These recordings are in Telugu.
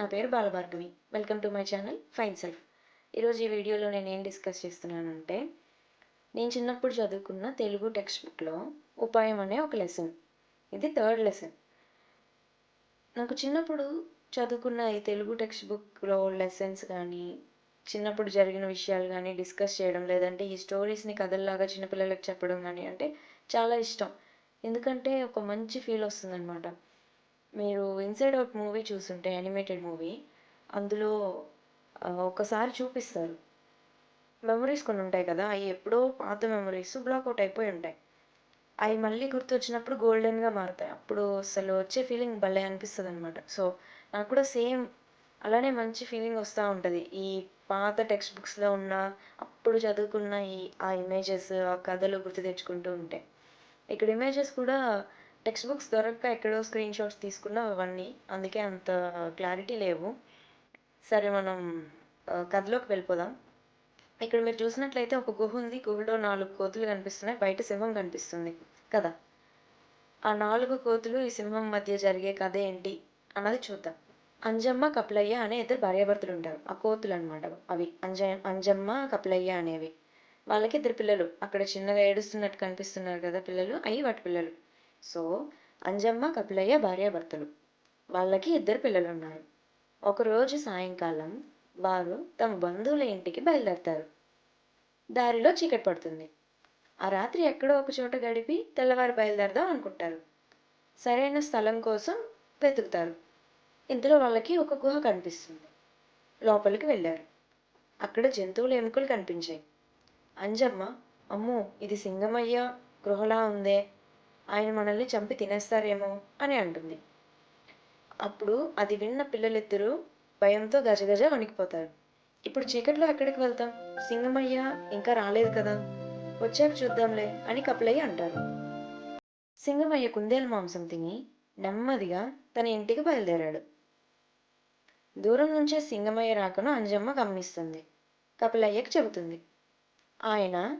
నా పేరు Balabhargavi. Welcome to my channel fine self ఈరోజు ఈ వీడియోలో నేను ఏం డిస్కస్ చేస్తున్నానంటే నేను చిన్నప్పుడు చదువుకున్న తెలుగు టెక్స్ట్ బుక్లో ఉపాయం అనే ఒక లెసన్ ఇది థర్డ్ లెసన్ నాకు చిన్నప్పుడు చదువుకున్న ఈ తెలుగు టెక్స్ట్ బుక్లో లెసన్స్ కానీ చిన్నప్పుడు జరిగిన విషయాలు కానీ డిస్కస్ చేయడం లేదంటే ఈ స్టోరీస్ని కథల్లాగా చిన్నపిల్లలకు చెప్పడం కానీ అంటే చాలా ఇష్టం. ఎందుకంటే ఒక మంచి ఫీల్ వస్తుందన్నమాట. మీరు ఇన్సైడ్ అవుట్ మూవీ చూసుంటే యానిమేటెడ్ మూవీ అందులో ఒకసారి చూపిస్తారు. మెమరీస్ కొన్ని ఉంటాయి కదా అవి ఎప్పుడో పాత మెమరీస్ బ్లాక్ అవుట్ అయిపోయి ఉంటాయి. అవి మళ్ళీ గుర్తొచ్చినప్పుడు గోల్డెన్గా మారుతాయి. అప్పుడు అసలు వచ్చే ఫీలింగ్ భలే అనిపిస్తుంది అనమాట సో నాకు కూడా సేమ్ అలానే మంచి ఫీలింగ్ వస్తూ ఉంటుంది. ఈ పాత టెక్స్ట్ బుక్స్లో ఉన్న అప్పుడు చదువుకున్న ఈ ఆ ఇమేజెస్ ఆ కథలు గుర్తు తెచ్చుకుంటూ ఉంటాయి ఇక్కడ ఇమేజెస్ కూడా టెక్స్ట్ బుక్స్ దొరక్క ఎక్కడో స్క్రీన్ షాట్స్ తీసుకున్నా అవన్నీ. అందుకే అంత క్లారిటీ లేవు. సరే మనం కథలోకి వెళ్ళిపోదాం. ఇక్కడ మీరు చూసినట్లయితే ఒక గుహ ఉంది. గుహలో నాలుగు కోతులు కనిపిస్తున్నాయి. బయట సింహం కనిపిస్తుంది. కదా ఆ నాలుగు కోతులు ఈ సింహం మధ్య జరిగే కథ ఏంటి అన్నది చూద్దాం. అంజమ్మ కపిలయ్య అనే ఇద్దరు భార్యాభర్తలు ఉంటారు. ఆ కోతులు అనమాట అవి. అంజ అంజమ్మ కపిలయ్య అనేవి. వాళ్ళకి ఇద్దరు పిల్లలు. అక్కడ చిన్నగా ఏడుస్తున్నట్టు కనిపిస్తున్నారు కదా పిల్లలు. అవి వాటి పిల్లలు. సో అంజమ్మ కపిలయ్య భార్యాభర్తలు. వాళ్ళకి ఇద్దరు పిల్లలు ఉన్నారు ఒకరోజు సాయంకాలం వారు తమ బంధువుల ఇంటికి బయలుదేరతారు. దారిలో చీకటి పడుతుంది. ఆ రాత్రి ఎక్కడో ఒక చోట గడిపి తెల్లవారు బయలుదేరదాం అనుకుంటారు. సరైన స్థలం కోసం వెతుకుతారు. ఇంతలో వాళ్ళకి ఒక గుహ కనిపిస్తుంది. లోపలికి వెళ్ళారు. అక్కడ జంతువుల ఎముకలు కనిపించాయి. అంజమ్మ అమ్మో ఇది సింగమయ్య గృహలా ఉందే. ఆయన మనల్ని చంపి తినేస్తారేమో అని అంటుంది. అప్పుడు అది విన్న పిల్లలిద్దరూ భయంతో గజగజ వణికిపోతారు. ఇప్పుడు చీకట్లో ఎక్కడికి వెళ్తాం? సింగమయ్య ఇంకా రాలేదు కదా. వచ్చాక చూద్దాంలే అని కపిలయ్య అంటారు. సింగమయ్య కుందేలు మాంసం తిని నెమ్మదిగా తన ఇంటికి బయలుదేరాడు. దూరం నుంచే సింగమయ్య రాకను అంజమ్మ గమనిస్తుంది. కపిలయ్యకు చెబుతుంది. ఆయన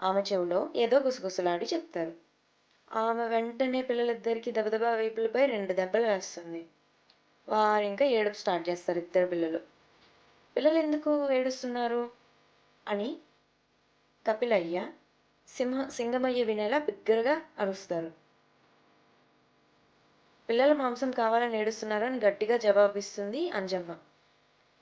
ఆమె చెవిలో ఏదో గుసగుసలాడి చెప్తారు. ఆమె వెంటనే పిల్లలిద్దరికీ దబదబా వీపులపై రెండు దెబ్బలు వేస్తుంది. వారు ఇంకా ఏడుపు స్టార్ట్ చేస్తారు ఇద్దరు పిల్లలు. పిల్లలు ఎందుకు ఏడుస్తున్నారు? అని కపిలయ్య సింహ సింగమయ్య వినేలా బిగ్గరగా అరుస్తారు. పిల్లల మాంసం కావాలని ఏడుస్తున్నారని గట్టిగా జవాబిస్తుంది అంజమ్మ.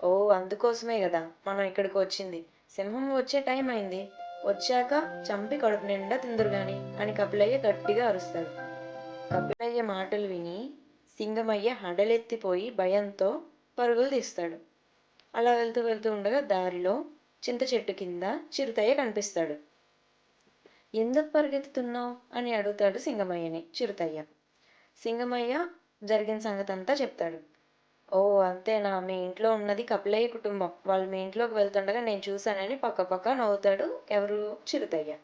ఓ అందుకోసమే కదా మనం ఇక్కడికి వచ్చింది. సింహం వచ్చే టైం అయింది. వచ్చాక చంపి కడుపు నిండా తిందురు గాని అని కపిలయ్య గట్టిగా అరుస్తాడు. కపిలయ్య మాటలు విని సింగమయ్య హడలెత్తిపోయి భయంతో పరుగులు తీస్తాడు. అలా వెళ్తూ వెళ్తూ ఉండగా దారిలో చింత చెట్టు కింద చిరుతయ్య కనిపిస్తాడు. ఎందుకు పరిగెత్తుతున్నావు? అని అడుగుతాడు సింగమయ్యని చిరుతయ్య. సింగమయ్య జరిగిన సంగతి అంతా చెప్తాడు. ఓ అంతేనా మీ ఇంట్లో ఉన్నది కపిలయ్య కుటుంబం. వాళ్ళు మీ ఇంట్లోకి వెళ్తుండగా నేను చూశానని పక్క పక్క నవ్వుతాడు ఎవరు? చిరుతయ్య.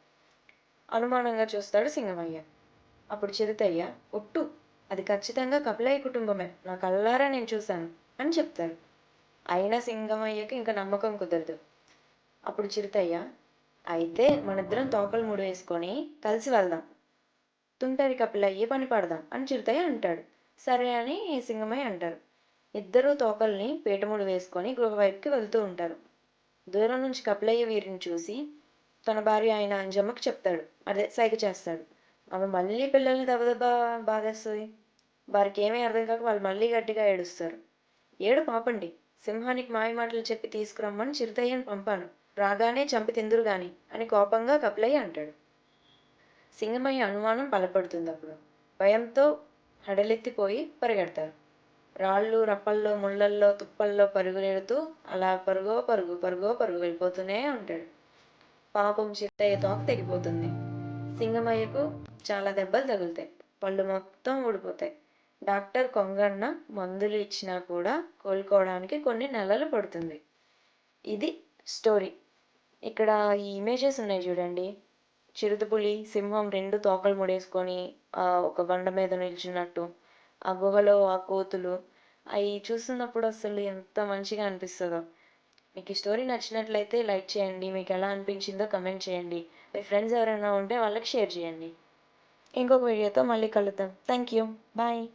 అనుమానంగా చూస్తాడు సింగమయ్య. అప్పుడు చిరుతయ్య ఒట్టు అది ఖచ్చితంగా కపిలయ్య కుటుంబమే. నా కళ్ళారా నేను చూశాను అని చెప్తారు. అయినా సింగమయ్యకి ఇంకా నమ్మకం కుదరదు. అప్పుడు చిరుతయ్య అయితే మనిద్దరం తోకలు ముడి వేసుకొని కలిసి వెళ్దాం. తుంటరి కపిలయ్య పని పడదాం అని చిరుతయ్య అంటాడు. సరే అని సింగమయ్య అంటారు. ఇద్దరూ తోకల్ని పీటములు వేసుకొని గృహ వైపుకి వెళ్తూ ఉంటారు. దూరం నుంచి కపిలయ్య వీరిని చూసి తన భార్య ఆయన అంజమ్మకు చెప్తాడు. అదే సైగ చేస్తాడు. ఆమె మళ్ళీ పిల్లల్ని దెబ్బదెబ్బా బాధేస్తుంది వారికి ఏమీ అర్థం కాక వాళ్ళు మళ్ళీ గట్టిగా ఏడుస్తారు. ఏడు పాపండి. సింహానికి మాయ మాటలు చెప్పి తీసుకురమ్మని చిరుతయ్యని పంపాను. రాగానే చంపి తిందురు గాని అని కోపంగా కపిలయ్య అంటాడు. సింగమయ్య అనుమానం బలపడుతుంది అప్పుడు. భయంతో హడలెత్తిపోయి పరిగెడతారు. రాళ్ళు రప్పల్లో ముళ్ళల్లో తుప్పల్లో పరుగులెడుతూ అలా పరుగో పరుగు పరుగో పరుగు వెళ్ళిపోతూనే ఉంటాడు. పాపం చిత్తయ్య తోక తెగిపోతుంది. సింగమయ్యకు చాలా దెబ్బలు తగులుతాయి. పళ్ళు మొత్తం ఊడిపోతాయి. డాక్టర్ కొంగన్న మందులు ఇచ్చినా కూడా కోలుకోవడానికి కొన్ని నెలలు పడుతుంది. ఇది స్టోరీ. ఇక్కడ ఈ ఇమేజెస్ ఉన్నాయి చూడండి. చిరుతపులి సింహం రెండు తోకలు ముడేసుకొని ఒక బండ మీద నిల్చున్నట్టు ఆ గుహలో ఆ కోతులు అవి చూస్తున్నప్పుడు అసలు ఎంత మంచిగా అనిపిస్తుందో. మీకు ఈ స్టోరీ నచ్చినట్లయితే లైక్ చేయండి మీకు ఎలా అనిపించిందో కమెంట్ చేయండి. మీ ఫ్రెండ్స్ ఎవరైనా ఉంటే వాళ్ళకి షేర్ చేయండి. ఇంకొక వీడియోతో మళ్ళీ కలుద్దాం. Thank you bye.